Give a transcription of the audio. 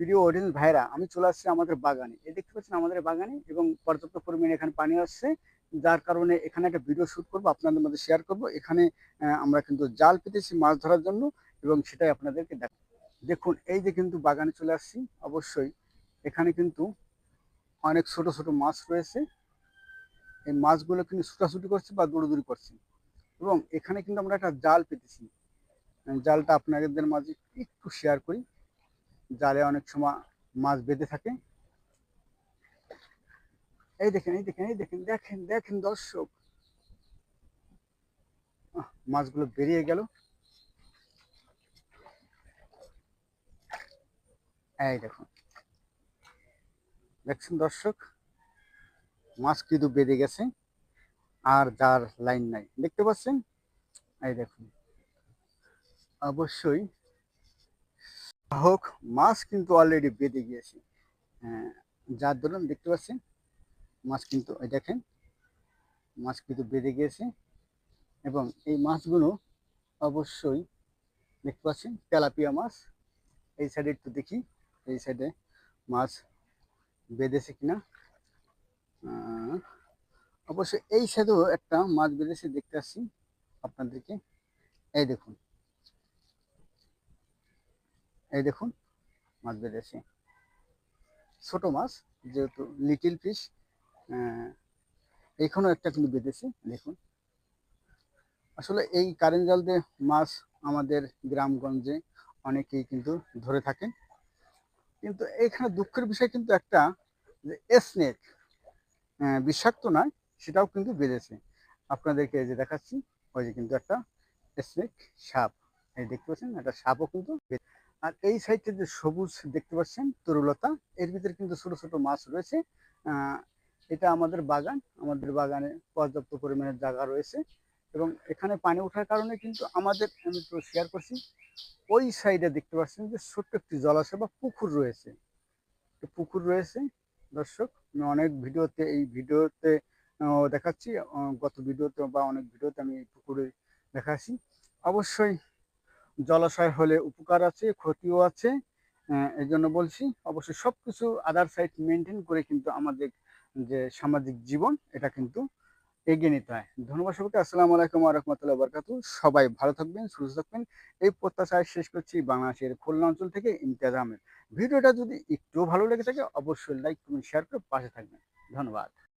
প্রিয় অডিয়েন্স ভাইরা, আমি চলে আসছি আমাদের বাগানে। এই দেখতে পাচ্ছেন আমাদের বাগানে এবং পর্যাপ্ত পরিমাণে এখানে পানি আসছে, যার কারণে এখানে একটা ভিডিও শুট করব, আপনাদের মধ্যে শেয়ার করব। এখানে আমরা কিন্তু জাল পেতেছি মাছ ধরার জন্য এবং সেটাই আপনাদেরকে দেখ, দেখুন, এই যে কিন্তু বাগানে চলে আসছি, অবশ্যই এখানে কিন্তু অনেক ছোট ছোট মাছ রয়েছে। এই মাছগুলো কিন্তু ছুটাছুটি করছে বা দৌড়দৌড়ি করছে। এবং এখানে কিন্তু আমরা একটা জাল পেতেছি। জালটা আপনাদের মাঝে একটু শেয়ার করি। জালে অনেক সময় মাছ বেঁধে থাকে। এই দেখেন এই দেখেন এই দেখেন দেখেন দেখেন দর্শক। মাছগুলো বেরিয়ে গেল। এই দেখুন দেখছেন দর্শক? মাছ কিন্তু বেঁধে গেছে, আর যার লাইন নাই। দেখতে পাচ্ছেন? এই দেখুন। অবশ্যই হোক মাছ কিন্তু অলরেডি বেঁধে গিয়েছে। হ্যাঁ, যার দরুন দেখতে পাচ্ছেন মাছ কিন্তু এই দেখেন মাছ কিন্তু বেঁধে গিয়েছে এবং এই মাছগুলো অবশ্যই দেখতে পাচ্ছেন তেলাপিয়া মাছ এই সাইডে একটু দেখি এই সাইডে মাছ বেঁধেছে কিনা। অবশ্যই এই সাইডেও একটা মাছ বেঁধেছে দেখতে আসছি আপনাদেরকে। এই দেখুন এই দেখুন, মাছ বেঁধেছে ছোট মাছ, যেহেতু লিটিল ফিশ এইখানেও একটা কিন্তু বেঁধেছে, দেখুন। আসলে এই কারেন্ট জাল দিয়ে মাছ আমাদের গ্রামগঞ্জে অনেকেই কিন্তু ধরে থাকেন। কিন্তু এখানে দুঃখের বিষয় কিন্তু একটা, যে স্নেক বিষাক্ত নয়, সেটাও কিন্তু বেঁধেছে। আপনাদেরকে যে দেখাচ্ছি, ওই যে কিন্তু একটা স্নেক সাপ। এই দেখতে পাচ্ছেন একটা সাপও কিন্তু আর এই সাইডে যে সবুজ দেখতে পাচ্ছেন, তরুলতা, এর ভিতরে কিন্তু ছোট ছোট মাছ রয়েছে। এটা আমাদের বাগান, আমাদের বাগানে পর্যাপ্ত পরিমাণে জায়গা রয়েছে এবং এখানে পানি ওঠার কারণে কিন্তু আমাদের, আমি তো শেয়ার করছি, ওই সাইডে দেখতে পাচ্ছেন যে ছোট্ট একটি জলাশয় বা পুকুর রয়েছে। পুকুর রয়েছে। দর্শক, আমি অনেক ভিডিওতে, এই ভিডিওতে দেখাচ্ছি গত ভিডিওতে বা অনেক ভিডিওতে আমি এই পুকুরে দেখাচ্ছি। অবশ্যই জলাশয় হলে উপকার আছে, ক্ষতিও আছে। এই জন্য বলছি, অবশ্যই সব কিছু আদার সাইড মেনটেন করে কিন্তু আমাদের যে সামাজিক জীবন, এটা কিন্তু এগিয়ে নিতে হয়। ধন্যবাদ সবাইকে, আসসালামু আলাইকুম রহমতুল্লাহ বরকাতু সবাই ভালো থাকবেন, সুস্থ থাকবেন। এই প্রত্যাশায় শেষ করছি বাংলাদেশের খুলনা অঞ্চল থেকে ইমতিয়াজ আহমেদ। ভিডিওটা যদি একটু ভালো লেগে থাকে, অবশ্যই লাইক কমেন্ট শেয়ার করে পাশে থাকবেন। ধন্যবাদ।